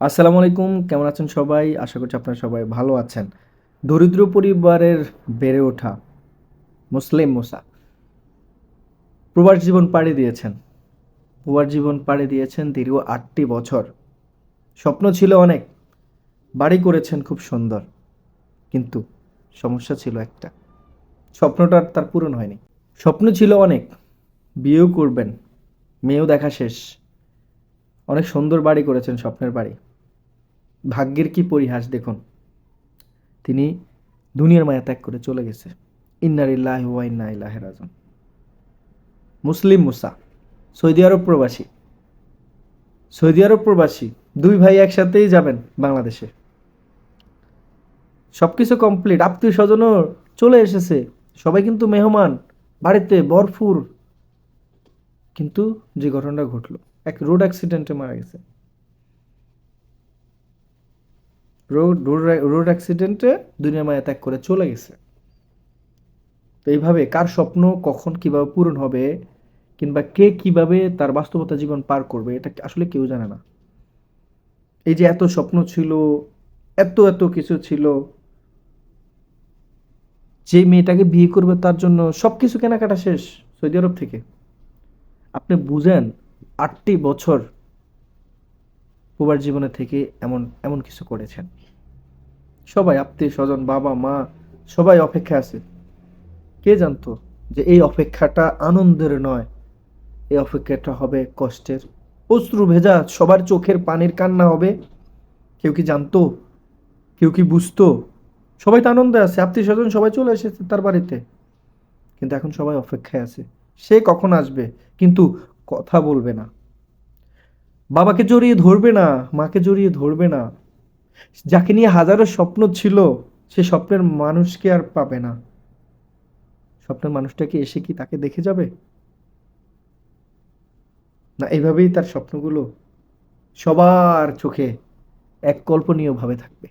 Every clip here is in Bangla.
আসসালামু আলাইকুম, কেমন আছেন সবাই? আশা করছি আপনারা সবাই ভালো আছেন। দরিদ্র পরিবারের বেড়ে ওঠা মুসলিম মুসা। প্রবাস জীবন পাড়ি দিয়েছেন। প্রবাস জীবন পাড়ি দিয়েছেন দীর্ঘ আটটি বছর। স্বপ্ন ছিল অনেক। বাড়ি করেছেন খুব সুন্দর। কিন্তু সমস্যা ছিল একটা। স্বপ্নটা তার পূরণ হয়নি। স্বপ্ন ছিল অনেক। বিয়েও করবেন। মেয়েও দেখা শেষ। অনেক সুন্দর বাড়ি করেছেন স্বপ্নের বাড়ি। ভাগ্যের কি পরিহাস দেখুন। তিনি দুনিয়ার মায়া ত্যাগ করে চলে গেছে। ইন্নারিল্লাহ ইন্না ইলাহি রাজিউন। মুসলিম মুসা, সৌদি আরব প্রবাসী। সৌদি আরব প্রবাসী, দুই ভাই একসাথেই যাবেন বাংলাদেশে। সবকিছু কমপ্লিট আত্মীয় স্বজনও চলে এসেছে। সবাই কিন্তু মেহমান, বাড়িতে ভরপুর। কিন্তু যে ঘটনাটা ঘটলো, এক রোড অ্যাক্সিডেন্টে মারা গেছে। রোড রোড অ্যাক্সিডেন্টে দুনিয়া মায়া ত্যাগ করে চলে গেছে। তো এইভাবে কার স্বপ্ন কখন কীভাবে পূরণ হবে, কিংবা কে কীভাবে তার বাস্তবতা জীবন পার করবে, এটা আসলে কেউ জানে না। এই যে এত স্বপ্ন ছিল, এত এত কিছু ছিল, যে মেয়েটাকে বিয়ে করবে তার জন্য সব কিছু কেনাকাটা শেষ সৌদি আরব থেকে। আপনি বুঝেন আটটি বছর প্রবার জীবনে থেকে এমন এমন কিছু করেছেন। সবাই আত্মীয় স্বজন বাবা, মা, সবাই অপেক্ষা আছে। কে জানতো যে এই অপেক্ষাটা আনন্দের নয়? এই অপেক্ষাটা হবে কষ্টের। অশ্রু ভেজা সবার চোখের পানির কান্না হবে। কেউ কি জানতো? কেউ কি বুঝতো? সবাই তো আনন্দে আছে আত্মীয় স্বজন সবাই চলে এসেছে তার বাড়িতে। কিন্তু এখন সবাই অপেক্ষায় আছে। সে কখন আসবে? কিন্তু কথা বলবে না। বাবাকে জড়িয়ে ধরবে না, মাকে জড়িয়ে ধরবে না। যাকে নিয়ে হাজারো স্বপ্ন ছিল, সে স্বপ্নের মানুষকে আর পাবে না। স্বপ্নের মানুষটাকে এসে কি তাকে দেখে যাবে? না, এভাবেই তার স্বপ্নগুলো সবার চোখে এক কল্পনীয়ভাবে থাকবে।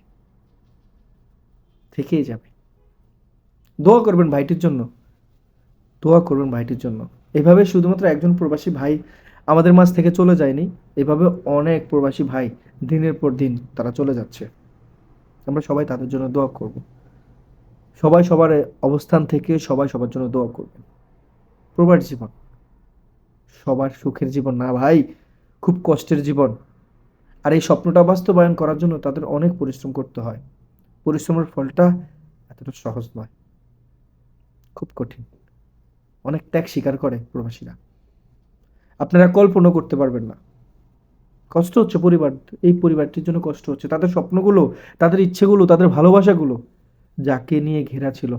থেকেই যাবে। দোয়া করবেন ভাইটির জন্য। দোয়া করবেন ভাইটির জন্য। এভাবে শুধুমাত্র একজন প্রবাসী ভাই আমাদের মাঝ থেকে চলে যায়নি, এভাবে অনেক প্রবাসী ভাই দিনের পর দিন তারা চলে যাচ্ছে। আমরা সবাই তাদের জন্য দোয়া করব। সবাই সবার অবস্থান থেকে সবাই সবার জন্য দোয়া করবে প্রবাস জীবন। সবার সুখের জীবন না ভাই, খুব কষ্টের জীবন। আর এই স্বপ্নটা বাস্তবায়ন করার জন্য তাদের অনেক পরিশ্রম করতে হয়। পরিশ্রমের ফলটা এতটা সহজ নয়। খুব কঠিন। অনেক ত্যাগ স্বীকার করে প্রবাসীরা। আপনারা কল্পনা করতে পারবেন না। কষ্ট হচ্ছে পরিবার, এই পরিবারটির জন্য কষ্ট হচ্ছে। তাদের স্বপ্নগুলো, তাদের ইচ্ছেগুলো, তাদের ভালোবাসাগুলো যাকে নিয়ে ঘেরা ছিল,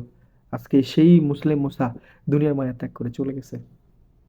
আজকে সেই মুসলিম মুসা দুনিয়ার মায়া ত্যাগ করে চলে গেছে।